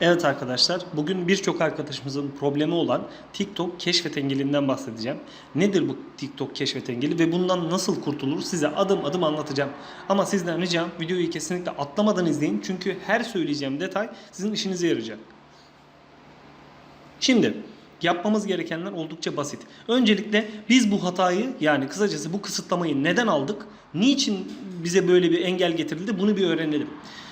Evet arkadaşlar, bugün birçok arkadaşımızın problemi olan TikTok keşfet engelinden bahsedeceğim. Nedir bu TikTok keşfet engeli ve bundan nasıl kurtulur size adım adım anlatacağım. Ama sizden ricam videoyu kesinlikle atlamadan izleyin çünkü her söyleyeceğim detay sizin işinize yarayacak. Şimdi yapmamız gerekenler oldukça basit. Öncelikle biz bu hatayı yani kısacası bu kısıtlamayı neden aldık? Niçin bize böyle bir engel getirildi? Bunu bir öğrenelim.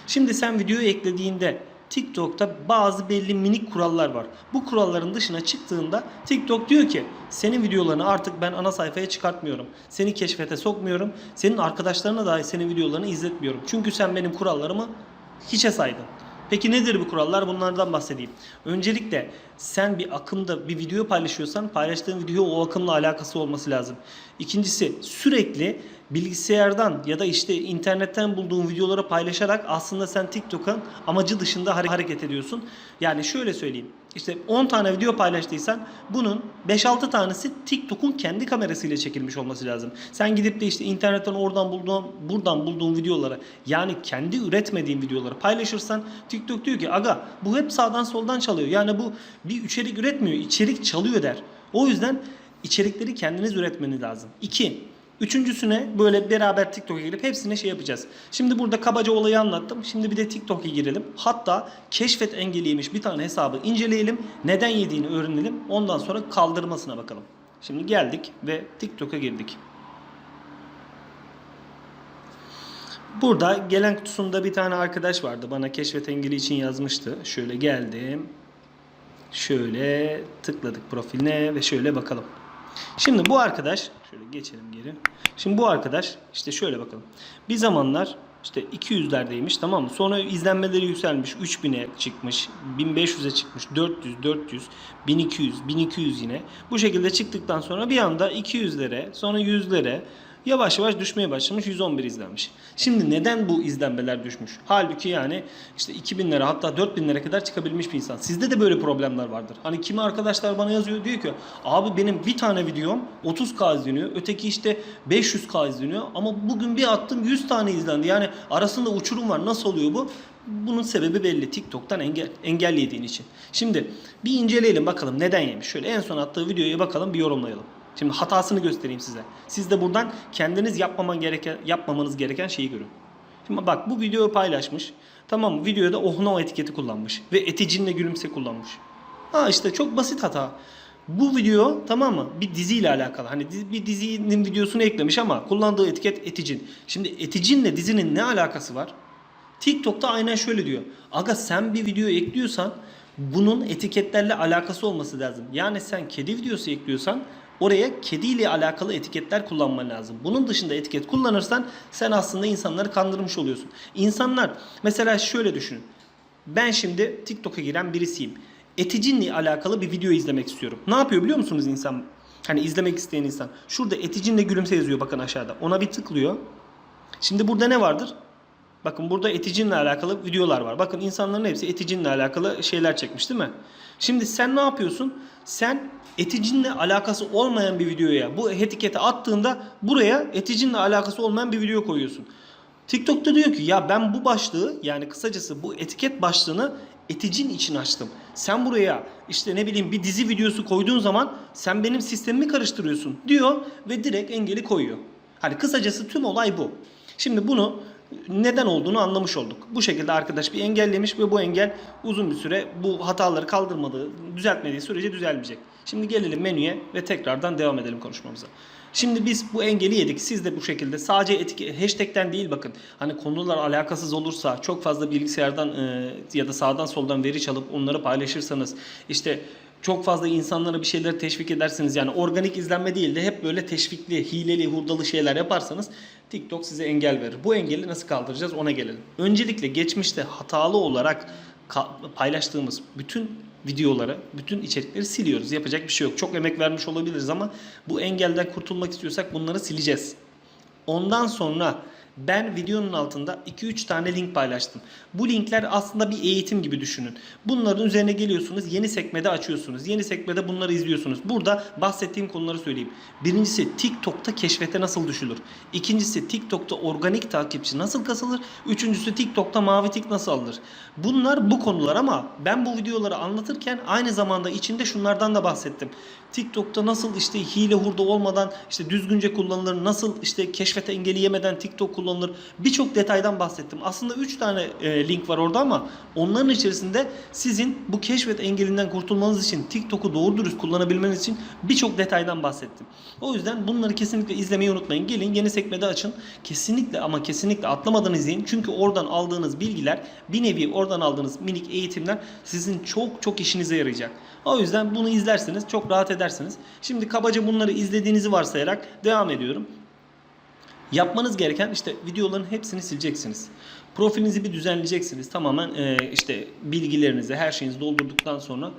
Şimdi sen videoyu eklediğinde TikTok'ta bazı belli minik kurallar var. Bu kuralların dışına çıktığında TikTok diyor ki senin videolarını artık ben ana sayfaya çıkartmıyorum. Seni keşfete sokmuyorum. Senin arkadaşlarına dahi senin videolarını izletmiyorum. Çünkü sen benim kurallarımı hiçe saydın. Peki nedir bu kurallar? Bunlardan bahsedeyim. Öncelikle sen bir akımda bir video paylaşıyorsan paylaştığın video o akımla alakası olması lazım. İkincisi sürekli bilgisayardan ya da işte internetten bulduğun videoları paylaşarak aslında sen TikTok'un amacı dışında hare- hareket ediyorsun. Yani şöyle söyleyeyim. İşte 10 tane video paylaştıysan bunun 5-6 tanesi TikTok'un kendi kamerasıyla çekilmiş olması lazım. Sen gidip de işte internetten oradan bulduğun, buradan bulduğun videoları yani kendi üretmediğin videoları paylaşırsan TikTok diyor ki aga bu hep sağdan soldan çalıyor. Yani bu bir içerik üretmiyor, içerik çalıyor der. O yüzden içerikleri kendiniz üretmeniz lazım. 2. Üçüncüsüne böyle beraber TikTok'a girip hepsine şey yapacağız. Şimdi burada kabaca olayı anlattım. Şimdi bir de TikTok'a girelim. Hatta keşfet engeliymiş bir tane hesabı inceleyelim. Neden yediğini öğrenelim. Ondan sonra kaldırmasına bakalım. Şimdi geldik ve TikTok'a girdik. Burada gelen kutusunda bir tane arkadaş vardı. Bana keşfet engeli için yazmıştı. Şöyle geldim. Şöyle tıkladık profiline ve şöyle bakalım. Şimdi bu arkadaş şöyle geçelim geri. Şimdi bu arkadaş işte şöyle bakalım. Bir zamanlar işte 200'lerdeymiş tamam mı? Sonra izlenmeleri yükselmiş. 3000'e çıkmış. 1500'e çıkmış. 400, 400, 1200, 1200 yine. Bu şekilde çıktıktan sonra bir anda 200'lere, sonra 100'lere yavaş yavaş düşmeye başlamış 111 izlenmiş. Şimdi neden bu izlenmeler düşmüş? Halbuki yani işte 2000 lira hatta 4000 lira kadar çıkabilmiş bir insan. Sizde de böyle problemler vardır. Hani kimi arkadaşlar bana yazıyor diyor ki abi benim bir tane videom 30k izleniyor. Öteki işte 500k izleniyor. Ama bugün bir attım 100 tane izlendi. Yani arasında uçurum var. Nasıl oluyor bu? Bunun sebebi belli. TikTok'tan engel, engellediğin için. Şimdi bir inceleyelim bakalım neden yemiş. Şöyle en son attığı videoya bakalım bir yorumlayalım. Şimdi hatasını göstereyim size. Siz de buradan kendiniz yapmaman gereken, yapmamanız gereken şeyi görün. Şimdi bak bu videoyu paylaşmış. Tamam? Videoda oh no etiketi kullanmış. Ve eticinle gülümse kullanmış. Ha işte çok basit hata. Bu video tamam mı? Bir diziyle alakalı. Hani bir dizinin videosunu eklemiş ama kullandığı etiket eticin. Şimdi eticinle dizinin ne alakası var? TikTok'ta aynen şöyle diyor. Aga sen bir video ekliyorsan bunun etiketlerle alakası olması lazım. Yani sen kedi videosu ekliyorsan oraya kediyle alakalı etiketler kullanman lazım. Bunun dışında etiket kullanırsan sen aslında insanları kandırmış oluyorsun. İnsanlar mesela şöyle düşünün. Ben şimdi TikTok'a giren birisiyim. Eticinle alakalı bir video izlemek istiyorum. Ne yapıyor biliyor musunuz insan? Hani izlemek isteyen insan. Şurada eticinle gülümse yazıyor bakın aşağıda. Ona bir tıklıyor. Şimdi burada ne vardır? Bakın burada eticinle alakalı videolar var. Bakın insanların hepsi eticinle alakalı şeyler çekmiş değil mi? Şimdi sen ne yapıyorsun? Sen eticinle alakası olmayan bir videoya bu etiketi attığında buraya eticinle alakası olmayan bir video koyuyorsun. TikTok'ta diyor ki ya ben bu başlığı yani kısacası bu etiket başlığını eticin için açtım. Sen buraya işte ne bileyim bir dizi videosu koyduğun zaman sen benim sistemimi karıştırıyorsun diyor ve direkt engeli koyuyor. Hani kısacası tüm olay bu. Şimdi bunu neden olduğunu anlamış olduk. Bu şekilde arkadaş bir engellemiş ve bu engel uzun bir süre bu hataları kaldırmadığı, düzeltmediği sürece düzelmeyecek. Şimdi gelelim menüye ve tekrardan devam edelim konuşmamıza. Şimdi biz bu engeli yedik. Siz de bu şekilde sadece etike, hashtag'ten değil bakın. Hani konular alakasız olursa çok fazla bilgisayardan e, ya da sağdan soldan veri çalıp onları paylaşırsanız işte çok fazla insanlara bir şeyleri teşvik edersiniz. Yani organik izlenme değil de hep böyle teşvikli, hileli, hurdalı şeyler yaparsanız TikTok size engel verir. Bu engeli nasıl kaldıracağız ona gelelim. Öncelikle geçmişte hatalı olarak paylaştığımız bütün videoları, bütün içerikleri siliyoruz. Yapacak bir şey yok. Çok emek vermiş olabiliriz ama bu engelden kurtulmak istiyorsak bunları sileceğiz. Ondan sonra ben videonun altında 2-3 tane link paylaştım. Bu linkler aslında bir eğitim gibi düşünün. Bunların üzerine geliyorsunuz, yeni sekmede açıyorsunuz. Yeni sekmede bunları izliyorsunuz. Burada bahsettiğim konuları söyleyeyim. Birincisi TikTok'ta keşfete nasıl düşülür? İkincisi TikTok'ta organik takipçi nasıl kasılır? Üçüncüsü TikTok'ta mavi tik nasıl alınır? Bunlar bu konular ama ben bu videoları anlatırken aynı zamanda içinde şunlardan da bahsettim. TikTok'ta nasıl işte hile hurda olmadan işte düzgünce kullanılır, nasıl işte keşfete engelleyemeden TikTok kullanılır birçok detaydan bahsettim. Aslında 3 tane e, link var orada ama onların içerisinde sizin bu keşfet engelinden kurtulmanız için TikTok'u doğru dürüst kullanabilmeniz için birçok detaydan bahsettim. O yüzden bunları kesinlikle izlemeyi unutmayın. Gelin yeni sekmede açın. Kesinlikle ama kesinlikle atlamadan izleyin. Çünkü oradan aldığınız bilgiler bir nevi oradan aldığınız minik eğitimler sizin çok çok işinize yarayacak. O yüzden bunu izlerseniz çok rahat edersiniz. Şimdi kabaca bunları izlediğinizi varsayarak devam ediyorum. Yapmanız gereken işte videoların hepsini sileceksiniz. Profilinizi bir düzenleyeceksiniz. Tamamen e, işte bilgilerinizi, her şeyinizi doldurduktan sonra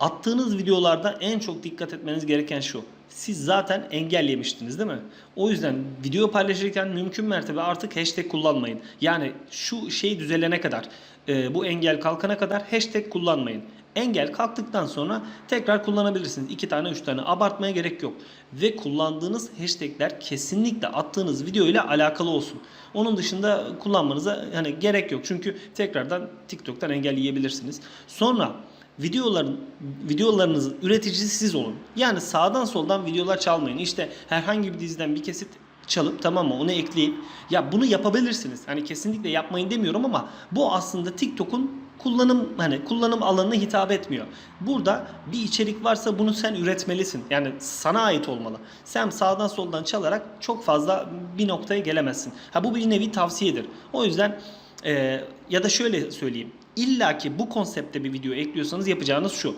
attığınız videolarda en çok dikkat etmeniz gereken şu. Siz zaten engellemiştiniz değil mi? O yüzden video paylaşırken mümkün mertebe artık hashtag kullanmayın. Yani şu şey düzelene kadar, e, bu engel kalkana kadar hashtag kullanmayın. Engel kalktıktan sonra tekrar kullanabilirsiniz. 2 tane 3 tane abartmaya gerek yok. Ve kullandığınız hashtagler kesinlikle attığınız video ile alakalı olsun. Onun dışında kullanmanıza hani gerek yok. Çünkü tekrardan TikTok'tan engelleyebilirsiniz. Sonra videoların videolarınızın üreticisi siz olun. Yani sağdan soldan videolar çalmayın. İşte herhangi bir diziden bir kesit çalıp tamam mı onu ekleyip ya bunu yapabilirsiniz. Hani kesinlikle yapmayın demiyorum ama bu aslında TikTok'un kullanım hani kullanım alanına hitap etmiyor. Burada bir içerik varsa bunu sen üretmelisin. Yani sana ait olmalı. Sen sağdan soldan çalarak çok fazla bir noktaya gelemezsin. Ha bu bir nevi tavsiyedir. O yüzden e, ya da şöyle söyleyeyim. İlla ki bu konsepte bir video ekliyorsanız yapacağınız şu.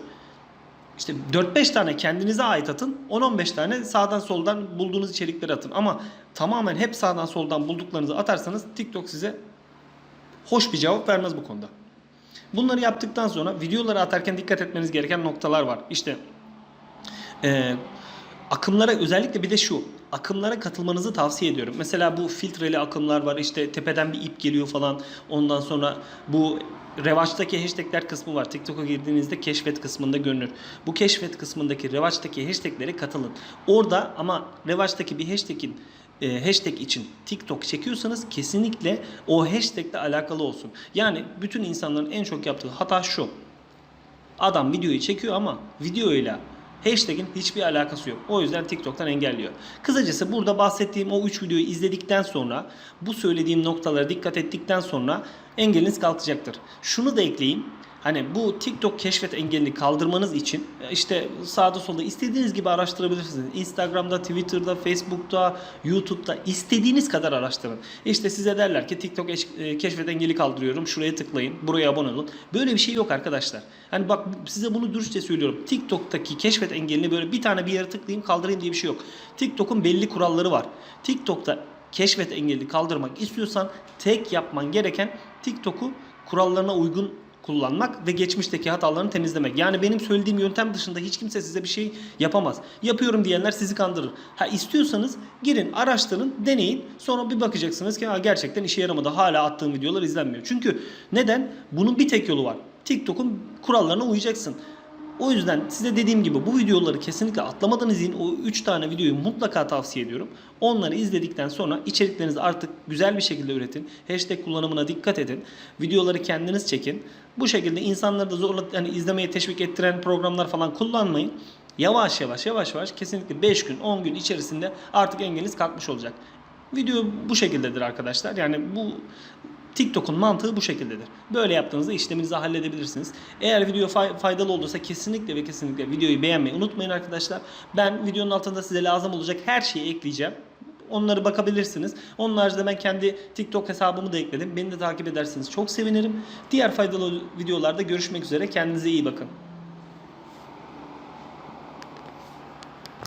İşte 4-5 tane kendinize ait atın. 10-15 tane sağdan soldan bulduğunuz içerikleri atın. Ama tamamen hep sağdan soldan bulduklarınızı atarsanız TikTok size hoş bir cevap vermez bu konuda. Bunları yaptıktan sonra videoları atarken dikkat etmeniz gereken noktalar var. İşte e, akımlara özellikle bir de şu akımlara katılmanızı tavsiye ediyorum. Mesela bu filtreli akımlar var işte tepeden bir ip geliyor falan ondan sonra bu revaçtaki hashtagler kısmı var. TikTok'a girdiğinizde keşfet kısmında görünür. Bu keşfet kısmındaki revaçtaki hashtaglere katılın. Orada ama revaçtaki bir hashtag'in e, hashtag için TikTok çekiyorsanız kesinlikle o hashtag ile alakalı olsun. Yani bütün insanların en çok yaptığı hata şu. Adam videoyu çekiyor ama videoyla hashtag'in hiçbir alakası yok. O yüzden TikTok'tan engelliyor. Kısacası burada bahsettiğim o 3 videoyu izledikten sonra bu söylediğim noktalara dikkat ettikten sonra engeliniz kalkacaktır. Şunu da ekleyeyim. Hani bu TikTok keşfet engelini kaldırmanız için işte sağda solda istediğiniz gibi araştırabilirsiniz. Instagram'da, Twitter'da, Facebook'ta, YouTube'da istediğiniz kadar araştırın. İşte size derler ki TikTok e, keşfet engeli kaldırıyorum. Şuraya tıklayın. Buraya abone olun. Böyle bir şey yok arkadaşlar. Hani bak size bunu dürüstçe söylüyorum. TikTok'taki keşfet engelini böyle bir tane bir yere tıklayayım kaldırayım diye bir şey yok. TikTok'un belli kuralları var. TikTok'ta keşfet engelini kaldırmak istiyorsan tek yapman gereken TikTok'u kurallarına uygun kullanmak ve geçmişteki hatalarını temizlemek. Yani benim söylediğim yöntem dışında hiç kimse size bir şey yapamaz. Yapıyorum diyenler sizi kandırır. Ha istiyorsanız girin, araştırın, deneyin. Sonra bir bakacaksınız ki ha, gerçekten işe yaramadı. Hala attığım videolar izlenmiyor. Çünkü neden? Bunun bir tek yolu var. TikTok'un kurallarına uyacaksın. O yüzden size dediğim gibi bu videoları kesinlikle atlamadan izleyin. O 3 tane videoyu mutlaka tavsiye ediyorum. Onları izledikten sonra içeriklerinizi artık güzel bir şekilde üretin. Hashtag kullanımına dikkat edin. Videoları kendiniz çekin. Bu şekilde insanları da zorla hani izlemeye teşvik ettiren programlar falan kullanmayın. Yavaş yavaş yavaş yavaş kesinlikle 5 gün 10 gün içerisinde artık engeliniz kalkmış olacak. Video bu şekildedir arkadaşlar. Yani bu TikTok'un mantığı bu şekildedir. Böyle yaptığınızda işleminizi halledebilirsiniz. Eğer video fay- faydalı olursa kesinlikle ve kesinlikle videoyu beğenmeyi unutmayın arkadaşlar. Ben videonun altında size lazım olacak her şeyi ekleyeceğim. Onları bakabilirsiniz. Onun haricinde ben kendi TikTok hesabımı da ekledim. Beni de takip ederseniz çok sevinirim. Diğer faydalı videolarda görüşmek üzere. Kendinize iyi bakın.